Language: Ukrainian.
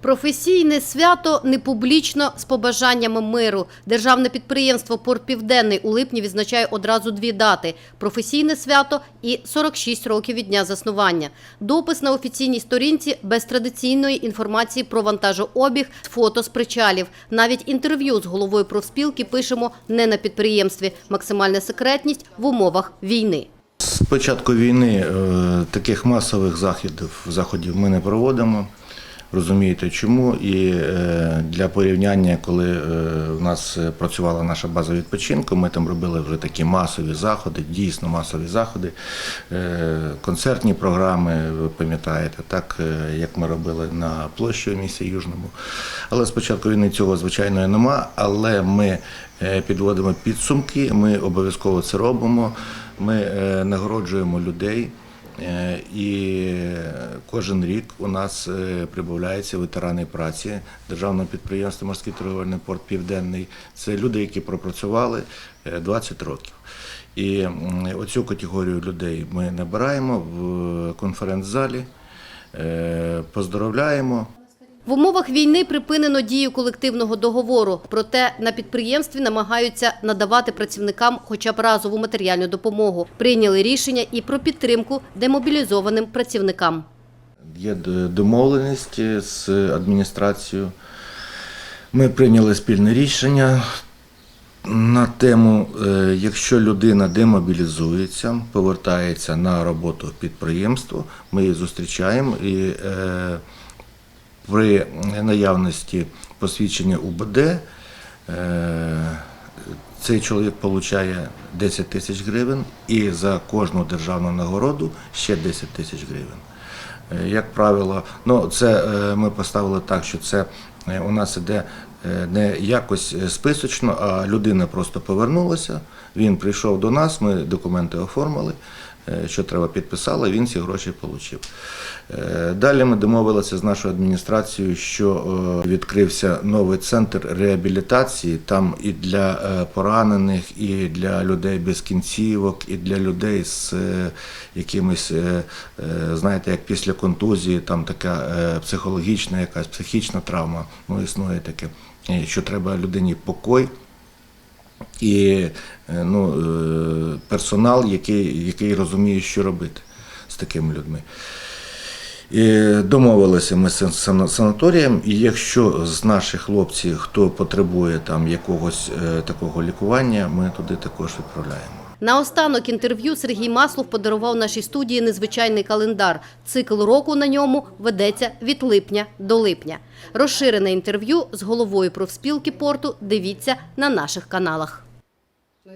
Професійне свято не публічно з побажаннями миру. Державне підприємство Порт Південний у липні відзначає одразу дві дати: професійне свято і 46 років від дня заснування. Допис на офіційній сторінці без традиційної інформації про вантажообіг, фото з причалів. Навіть інтерв'ю з головою профспілки пишемо не на підприємстві. Максимальна секретність в умовах війни. З початку війни е, таких масових заходів, заходів ми не проводимо. Розумієте чому? І е, для порівняння, коли е, в нас працювала наша база відпочинку, ми там робили вже такі масові заходи, дійсно масові заходи, е, концертні програми, ви пам'ятаєте, так е, як ми робили на площі у місті Южному. Але з початку війни цього звичайно нема. Але ми е, підводимо підсумки, ми обов'язково це робимо. Ми е, нагороджуємо людей. Е, І кожен рік у нас е, прибавляються ветерани праці державного підприємства Морський торговельний порт Південний. Це люди, які пропрацювали е, 20 років. І оцю категорію людей ми набираємо в конференц-залі, е, поздоровляємо. В умовах війни припинено дію колективного договору. Проте на підприємстві намагаються надавати працівникам хоча б разову матеріальну допомогу. Прийняли рішення і про підтримку демобілізованим працівникам. Є домовленість з адміністрацією. Ми прийняли спільне рішення на тему, е, якщо людина демобілізується, повертається на роботу в підприємство, ми її зустрічаємо і е, при наявності посвідчення УБД е, цей чоловік отримує 10 тисяч гривень і за кожну державну нагороду ще 10 тисяч гривень. Е, Як правило, ну це е, ми поставили так, що це е, у нас іде не якось списочно, а людина просто повернулася. Він прийшов до нас, ми документи оформили, що треба підписали, він ці гроші отримав. Далі ми домовилися з нашою адміністрацією, що е, відкрився новий центр реабілітації. Там і для е, поранених, і для людей без кінцівок, і для людей з е, якимись, е, е, знаєте, як після контузії, там така е, психологічна, якась психічна травма, ну існує таке, е, що треба людині покой. І е, ну, е, персонал, який, який розуміє, що робити з такими людьми. І домовилися ми з санаторієм, і якщо з наших хлопців хто потребує там якогось е, такого лікування, ми туди також відправляємо. Наостанок інтерв'ю Сергій Маслов подарував нашій студії незвичайний календар. Цикл року на ньому ведеться від липня до липня. Розширене інтерв'ю з головою профспілки порту дивіться на наших каналах.